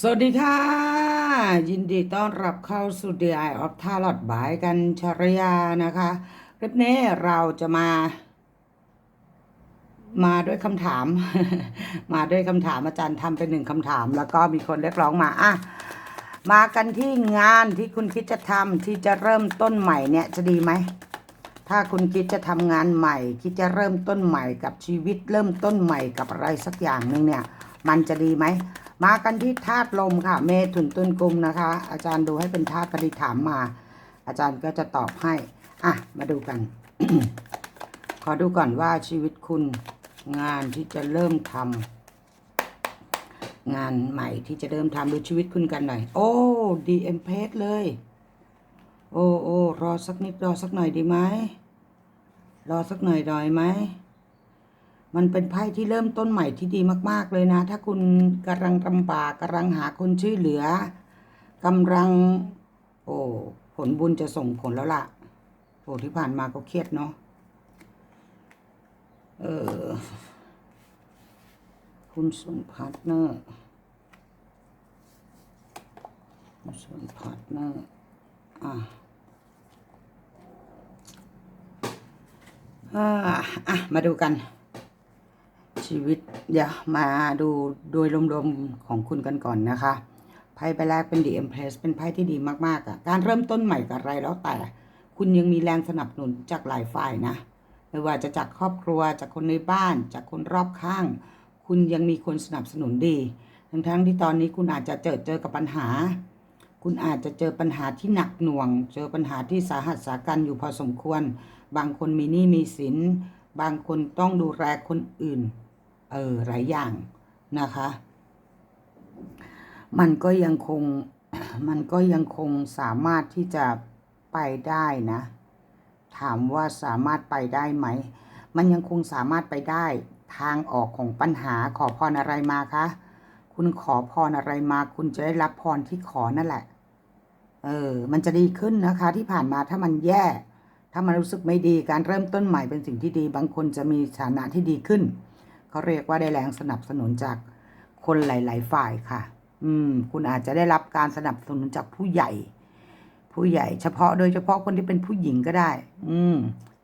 สวัสดีค่ะ ยินดีต้อนรับเข้าสู่ The Eye of Tarot บายกันชรยานะคะ คลิปนี้เราจะมา มาด้วยคำถาม มาด้วยคำถามอาจารย์ทำเป็นหนึ่งคำถาม แล้วก็มีคนเรียกร้องมาอะมากันที่งานที่คุณคิดจะทำที่จะเริ่มต้นใหม่เนี่ยจะดีไหม ถ้าคุณคิดจะทำงานใหม่ คิดจะเริ่มต้นใหม่กับชีวิตเริ่มต้นใหม่กับอะไรสักอย่างหนึ่งเนี่ย มันจะดีไหม มากันที่ธาตุลมค่ะ เมถุนตุลกุมนะคะ อาจารย์ดูให้เป็นธาตุกดิถามมา อาจารย์ก็จะตอบให้ อะ มาดูกัน ขอดูก่อนว่าชีวิตคุณงานที่จะเริ่มทำงานใหม่ที่จะเริ่มทำดูชีวิตคุณกันหน่อย โอ้ดีเอ็มเพสเลย โอ้โอ้รอสักนิดรอสักหน่อยดีไหมรอสักหน่อยดอยไหม มันเป็นไพ่ที่เริ่มต้นใหม่ที่ดีมาก ๆ เลยนะ ถ้าคุณกำลังลำบากกำลังหาคนช่วยเหลือกำลัง โอ้ผลบุญจะส่งผลแล้วล่ะโอ้ที่ผ่านมาก็เครียดเนาะเออ คุณส่วนพาร์ทเนอร์คุณส่วนพาร์ทเนอร์อะอ่าอะมาดูกัน ชีวิตเดี๋ยวมาดูโดยรวมๆของคุณกันก่อนนะคะ ไพ่ใบแรกเป็น The Empress เป็นไพ่ที่ดีมากๆอะ่ะ การเริ่มต้นใหม่กับอะไรแล้วแต่ คุณยังมีแรงสนับสนุนจากหลายฝ่ายนะ ไม่ว่าจะจากครอบครัวจากคนในบ้าน จากคนรอบข้าง คุณยังมีคนสนับสนุนดี ทั้งๆที่ตอนนี้คุณอาจจะเจอเจอกับปัญหา คุณอาจจะเจอปัญหาที่หนักหน่วง เจอปัญหาที่สาหัสสากันอยู่พอสมควร บางคนมีหนี้มีสิน บางคนต้องดูแลคนอื่น เออหลายอย่างนะคะ มันก็ยังคงมันก็ยังคงสามารถที่จะไปได้นะ ถามว่าสามารถไปได้ไหม มันยังคงสามารถไปได้ทางออกของปัญหาขอพรอะไรมาคะคุณขอพรอะไรมาคุณจะได้รับพรที่ขอนั่นแหละ เออ มันจะดีขึ้นนะคะ ที่ผ่านมาถ้ามันแย่ ถ้ามันรู้สึกไม่ดีการเริ่มต้นใหม่เป็นสิ่งที่ดี บางคนจะมีฐานะที่ดีขึ้น เขาเรียกว่าได้แรงสนับสนุนจากคนหลาย ๆ ฝ่ายค่ะ อืม คุณอาจจะได้รับการสนับสนุนจากผู้ใหญ่ ผู้ใหญ่ เฉพาะโดยเฉพาะคนที่เป็นผู้หญิงก็ได้ อืม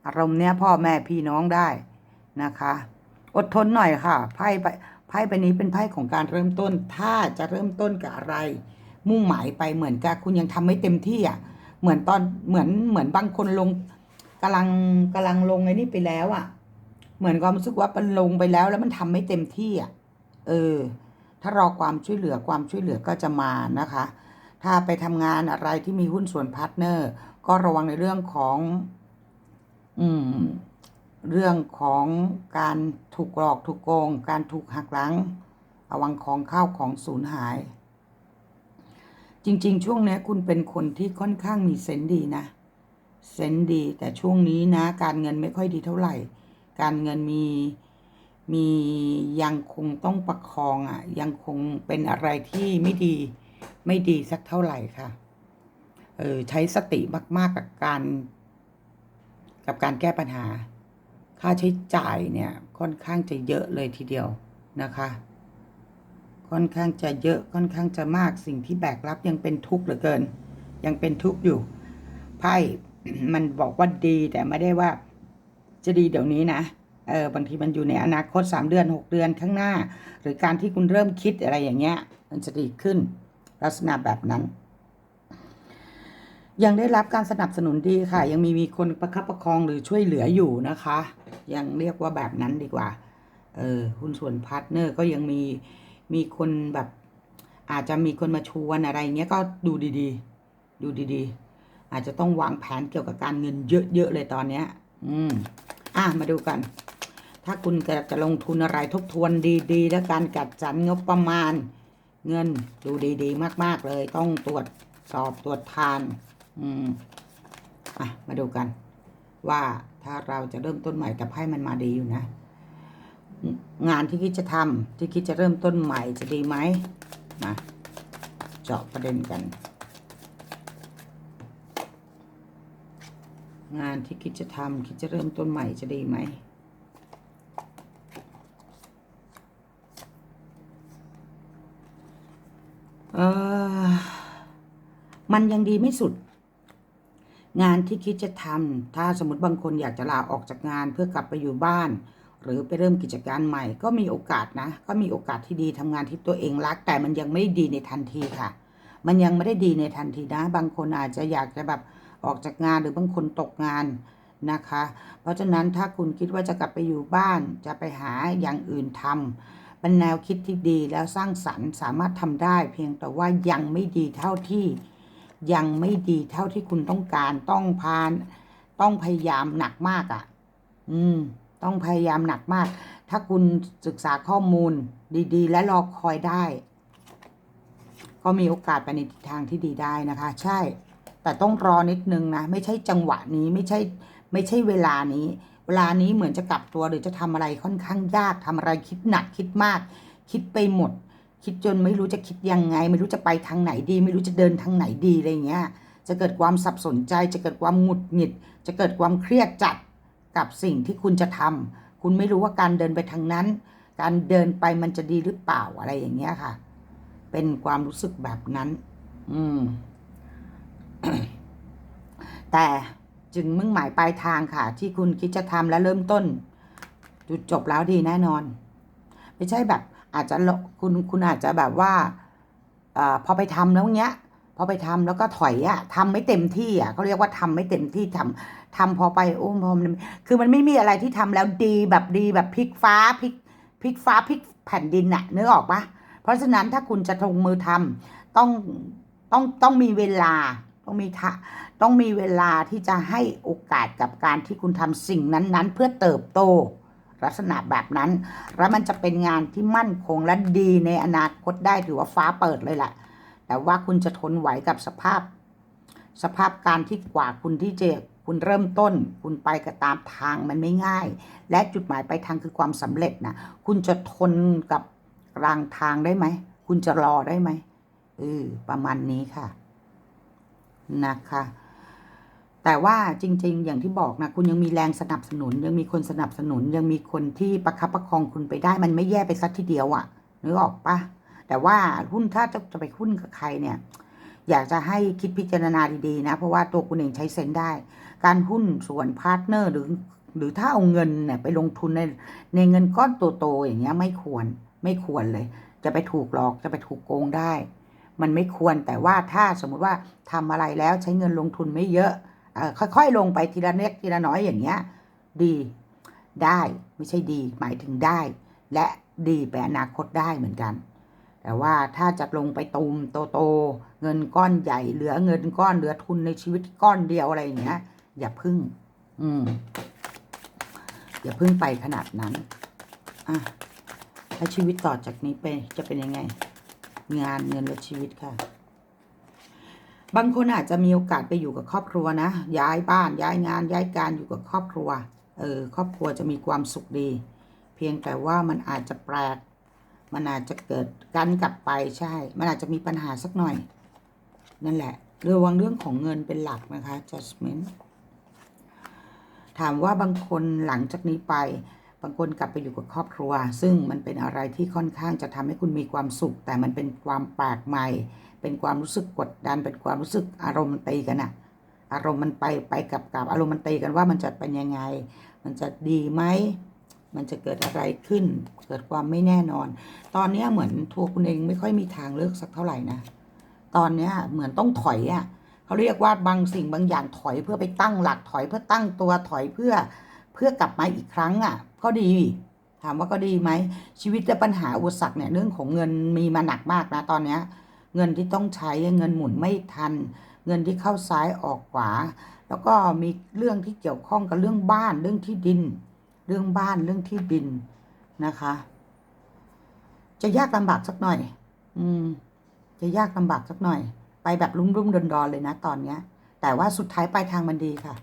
อารมณ์เนี้ยพ่อแม่พี่น้องได้นะคะ อดทนหน่อยค่ะ ไพ่ใบไพ่ใบนี้เป็นไพ่ของการเริ่มต้น ถ้าจะเริ่มต้นกับอะไร มุ่งหมายไปเหมือนกับคุณยังทำไม่เต็มที่อะ เหมือนตอนเหมือนเหมือนบางคนลงกำลังกำลังลงไอ้นี่ไปแล้วอะ เหมือนความรู้สึกว่ามันลงไปแล้ว แล้วมันทำไม่เต็มที่อะเออ ถ้ารอความช่วยเหลือความช่วยเหลือก็จะมานะคะ ถ้าไปทำงานอะไรที่มีหุ้นส่วนพาร์ทเนอร์ ก็ระวังในเรื่องของ อืม เรื่องของการถูกหลอกถูกโกง การถูกหักหลังระวังของข้าวของสูญหาย จริง ๆ ช่วงนี้คุณเป็นคนที่ค่อนข้างมีเซนดีนะเซนดี แต่ช่วงนี้นะ การเงินไม่ค่อยดีเท่าไหร่ การเงินมีมียังคงต้องประคองอะ ยังคงเป็นอะไรที่ไม่ดีไม่ดีสักเท่าไหร่ค่ะ เออใช้สติมาก ๆ กับการ กับการแก้ปัญหา ค่าใช้จ่ายเนี่ย ค่อนข้างจะเยอะเลยทีเดียวนะคะ ค่อนข้างจะเยอะค่อนข้างจะมากสิ่งที่แบกรับยังเป็นทุกข์เหลือเกิน ยังเป็นทุกข์อยู่ไพ่มันบอกว่าดีแต่ไม่ได้ว่า จะดีเดี๋ยวนี้นะเออบางทีมันอยู่ในอนาคตสามเดือนหกเดือนข้างหน้า หรือการที่คุณเริ่มคิดอะไรอย่างเงี้ย มันจะดีขึ้น ลักษณะแบบนั้น ยังได้รับการสนับสนุนดีค่ะ ยังมีมีคนประคับประคองหรือช่วยเหลืออยู่นะคะ ยังเรียกว่าแบบนั้นดีกว่าเออหุ้นส่วนพาร์ทเนอร์ก็ยังมีมีคนแบบ อาจจะมีคนมาชวนอะไรเงี้ยก็ดูดีๆ ดูดีๆ อาจจะต้องวางแผนเกี่ยวกับการเงินเยอะๆเลยตอนเนี้ย อืม อะ มาดูกัน ถ้าคุณจะจะลงทุนอะไรทบทวนดีๆ และการจัดสรรงบประมาณ เงินดูดีๆ มาก ๆ เลย ต้องตรวจสอบตรวจทาน อืม อะ มาดูกัน ว่าถ้าเราจะเริ่มต้นใหม่แต่ไพ่มันมาดีอยู่นะ งานที่คิดจะทำที่คิดจะเริ่มต้นใหม่จะดีไหมมาเจาะประเด็นกัน งานที่คิดจะทำคิดจะเริ่มต้นใหม่จะดีไหมเออมันยังดีไม่สุด งานที่คิดจะทำถ้าสมมติบางคนอยากจะลาออกจากงานเพื่อกลับไปอยู่บ้าน หรือไปเริ่มกิจการใหม่ ก็มีโอกาสนะ ก็มีโอกาสที่ดีทำงานที่ตัวเองรัก แต่มันยังไม่ได้ดีในทันทีค่ะ มันยังไม่ได้ดีในทันทีนะ บางคนอาจจะอยากจะแบบ ออกจากงานหรือบางคนตกงานนะคะ เพราะฉะนั้นถ้าคุณคิดว่าจะกลับไปอยู่บ้านจะไปหาอย่างอื่นทำเป็นแนวคิดที่ดีแล้วสร้างสรรค์สามารถทำได้ เพียงแต่ว่ายังไม่ดีเท่าที่ยังไม่ดีเท่าที่คุณต้องการต้องพานต้องพยายามหนักมากอะ่ะ อืม ต้องพยายามหนักมาก ถ้าคุณศึกษาข้อมูลดี ๆ และรอคอยได้ ก็มีโอกาสไปในทิศทางที่ดีได้นะคะ ใช่ แต่ต้องรอนิดนึงนะไม่ใช่จังหวะนี้ไม่ใช่ไม่ใช่เวลานี้ เวลานี้เหมือนจะกลับตัวหรือจะทำอะไรค่อนข้างยากทำอะไรคิดหนักคิดมาก คิดไปหมด คิดจนไม่รู้จะคิดยังไง ไม่รู้จะไปทางไหนดี ไม่รู้จะเดินทางไหนดีอะไรเงี้ยจะเกิดความสับสนใจ จะเกิดความหงุดหงิด จะเกิดความเครียดจัดกับสิ่งที่คุณจะทำคุณไม่รู้ว่าการเดินไปทางนั้น การเดินไปมันจะดีหรือเปล่าอะไรอย่างเงี้ยค่ะ เป็นความรู้สึกแบบนั้น อืม แต่จึงมุ่งหมายปลายทางค่ะ ที่คุณคิดจะทำและเริ่มต้น จุดจบแล้วดีแน่นอน ไม่ใช่แบบ อาจจะคุณคุณอาจจะแบบว่าอพอไปทำแล้วเงี้ย พอไปทำแล้วก็ถอยอะทำไม่เต็มที่อะเขาเรียกว่าทำไม่เต็มที่ทำทำพอไปโอ้พอมันคือมันไม่มีอะไรที่ทำแล้วดีแบบดีแบบพลิกฟ้าพลิกพลิกฟ้าพลิกแผ่นดินอะนึกออกปะเพราะฉะนั้นถ้าคุณจะลงมือทำต้องต้องต้องมีเวลา ต้องมีทะต้องมีเวลาที่จะให้โอกาสกับการที่คุณทำสิ่งนั้นๆ เพื่อเติบโต ลักษณะแบบนั้น แล้วมันจะเป็นงานที่มั่นคงและดีในอนาคตได้ถือว่าฟ้าเปิดเลยแหละแต่ว่าคุณจะทนไหวกับสภาพ สภาพการที่กว่าคุณที่จะคุณเริ่มต้น คุณไปกับตามทางมันไม่ง่าย และจุดหมายปลายทางคือความสำเร็จนะคุณจะทนกับรางทางได้ไหม คุณจะรอได้ไหมเออประมาณนี้ค่ะ นะคะ แต่ว่าจริง ๆ อย่างที่บอกนะคุณยังมีแรงสนับสนุน ยังมีคนสนับสนุน ยังมีคนที่ประคับประคองคุณไปได้ มันไม่แย่ไปสักทีเดียวอะ่ะนึกออกปะแต่ว่าหุ้นถ้าจะจะไปหุ้นกับใครเนี่ย อยากจะให้คิดพิจารณาดีๆนะ เพราะว่าตัวคุณเองใช้เซนได้ การหุ้นส่วนพาร์ทเนอร์หรือ หรือถ้าเอาเงินเนี่ยไปลงทุนในในเงินก้อนโตๆอย่างเงี้ยไม่ควรไม่ควรเลย จะไปถูกหลอกจะไปถูกโกงได้ มันไม่ควรแต่ว่าถ้าสมมุติว่าทำอะไรแล้วใช้เงินลงทุนไม่เยอะค่อยๆ ลงไปทีละเล็กทีละน้อยอย่างเงี้ยดีได้ไม่ใช่ดีหมายถึงได้ และดีไปอนาคตได้เหมือนกัน แต่ว่าถ้าจะลงไปตูมโตๆเงินก้อนใหญ่เหลือเงินก้อนเหลือทุนในชีวิตก้อนเดียวอะไรอย่างเงี้ยอย่าพึ่ง อืมอย่าพึ่งไปขนาดนั้นอะแล้วชีวิตต่อจากนี้ไปจะเป็นยังไง งานเงินและชีวิตค่ะ บางคนอาจจะมีโอกาสไปอยู่กับครอบครัวนะ ย้ายบ้านย้ายงานย้ายการอยู่กับครอบครัว เออครอบครัวจะมีความสุขดี เพียงแต่ว่ามันอาจจะแปลก มันอาจจะเกิดการกลับไปใช่ มันอาจจะมีปัญหาสักหน่อย นั่นแหละระวังเรื่องของเงินเป็นหลักนะคะ judgment ถามว่าบางคนหลังจากนี้ไป บางคนกลับไปอยู่กับครอบครัว ซึ่งมันเป็นอะไรที่ค่อนข้างจะทำให้คุณมีความสุข แต่มันเป็นความแปลกใหม่ เป็นความรู้สึกกดดัน เป็นความรู้สึกอารมณ์มันตีกันอะอารมณ์มันไปไปกับกับอารมณ์มันตีกันว่ามันจะเป็นยังไง มันจะดีไหมมันจะเกิดอะไรขึ้น เกิดความไม่แน่นอน ตอนนี้เหมือนทัวคุณเองไม่ค่อยมีทางเลือกสักเท่าไหร่นะ ตอนนี้เหมือนต้องถอยอะ่ะเขาเรียกว่าบางสิ่งบางอย่างถอยเพื่อไปตั้งหลักถอยเพื่อตั้งตัวถอยเพื่อ เพื่อกลับมาอีกครั้งอะ ก็ดี ถามว่าก็ดีไหม ชีวิตและปัญหาอุปสรรคเนี่ยเรื่องของเงินมีมาหนักมากนะตอนเนี้ย เงินที่ต้องใช้เงินหมุนไม่ทัน เงินที่เข้าซ้ายออกขวา แล้วก็มีเรื่องที่เกี่ยวข้องกับเรื่องบ้านเรื่องที่ดิน เรื่องบ้านเรื่องที่ดินนะคะ จะยากลำบากสักหน่อย อืม จะยากลำบากสักหน่อย ไปแบบรุ่มรุ่มดอนดอนเลยนะตอนเนี้ย แต่ว่าสุดท้ายปลายทางมันดีค่ะ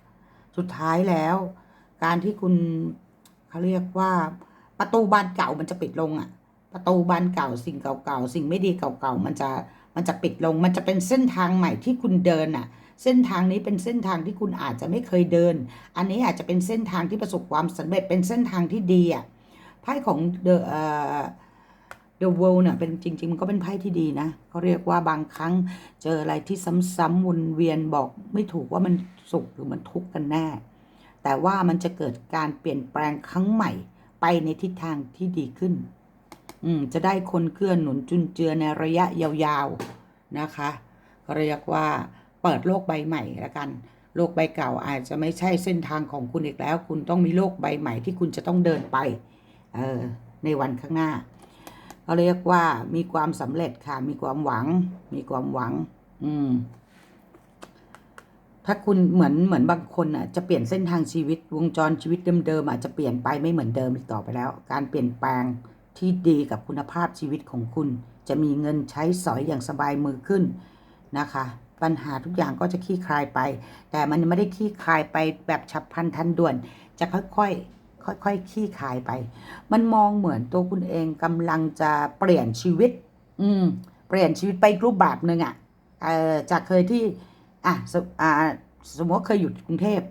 สุดท้ายแล้ว การที่คุณเขาเรียกว่าประตูบานเก่ามันจะปิดลงอะ่ะ ประตูบานเก่าสิ่งเก่าๆสิ่งไม่ดีเก่าๆมันจะมันจะปิดลง มันจะเป็นเส้นทางใหม่ที่คุณเดินอะ เส้นทางนี้เป็นเส้นทางที่คุณอาจจะไม่เคยเดิน อันนี้อาจจะเป็นเส้นทางที่ประสบความสำเร็จเป็นเส้นทางที่ดีอะไพ่ของเดอะ The World เนี่ยเป็นจริง ๆ มันก็เป็นไพ่ที่ดีนะเขาเรียกว่าบางครั้งเจออะไรที่ซ้ำๆวนเวียนบอกไม่ถูกว่ามันสุขหรือมันทุกข์กันแน่ แต่ว่ามันจะเกิดการเปลี่ยนแปลงครั้งใหม่ ไปในทิศทางที่ดีขึ้น อืม จะได้คนเกื้อหนุนจุนเจือในระยะยาวๆนะคะเรียกว่าเปิดโลกใบใหม่ละกัน โลกใบเก่าอาจจะไม่ใช่เส้นทางของคุณอีกแล้ว คุณต้องมีโลกใบใหม่ที่คุณจะต้องเดินไป เออในวันข้างหน้าเขาเรียกว่ามีความสำเร็จค่ะ มีความหวัง มีความหวัง อืม ถ้าคุณเหมือนเหมือนบางคนอะจะเปลี่ยนเส้นทางชีวิตวงจรชีวิตเดิมๆอาจจะเปลี่ยนไปไม่เหมือนเดิมอีกต่อไปแล้ว การเปลี่ยนแปลงที่ดีกับคุณภาพชีวิตของคุณ จะมีเงินใช้สอยอย่างสบายมือขึ้นนะคะ ปัญหาทุกอย่างก็จะคลี่คลายไป แต่มันไม่ได้คลี่คลายไปแบบฉับพลันทันด่วน จะค่อยๆค่อยๆคลี่คลายไป มันมองเหมือนตัวคุณเองกำลังจะเปลี่ยนชีวิต อืม เปลี่ยนชีวิตไปรูปแบบหนึ่งอะ่ะเออจากเคยที่ อะสมอ่าสมมติเคยอยู่กรุงเทพ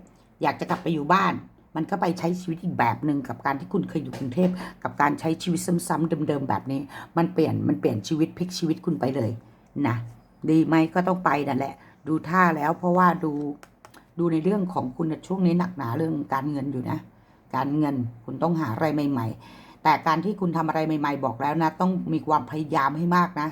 อยากจะกลับไปอยู่บ้าน มันก็ไปใช้ชีวิตอีกแบบหนึ่งกับการที่คุณเคยอยู่กรุงเทพ กับการใช้ชีวิตซ้ำๆเดิมๆแบบนี้ มันเปลี่ยนมันเปลี่ยนชีวิตพลิกชีวิตคุณไปเลยนะดีไหมก็ต้องไปนั่นแหละ ดูท่าแล้วเพราะว่าดูดูในเรื่องของคุณช่วงนี้หนักหนาเรื่องการเงินอยู่นะ การเงินคุณต้องหาอะไรใหม่ ๆ แต่การที่คุณทำอะไรใหม่ ๆ บอกแล้วนะ ต้องมีความพยายามให้มากนะ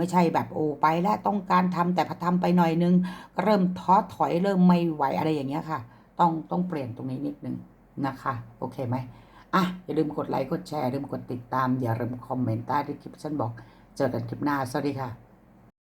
ไม่ใช่แบบโอ้ไปแล้วต้องการทำแต่พอทำไปหน่อยนึงก็เริ่มท้อถอยเริ่มไม่ไหวอะไรอย่างเงี้ยค่ะ ต้องต้องเปลี่ยนตรงนี้นิดนึงนะคะ โอเคไหมอะอย่าลืมกดไลค์กดแชร์อย่าลืมกดติดตาม อย่าลืมคอมเมนต์ใต้ที่คลิปฉันบอก เจอกันคลิปหน้า สวัสดีค่ะ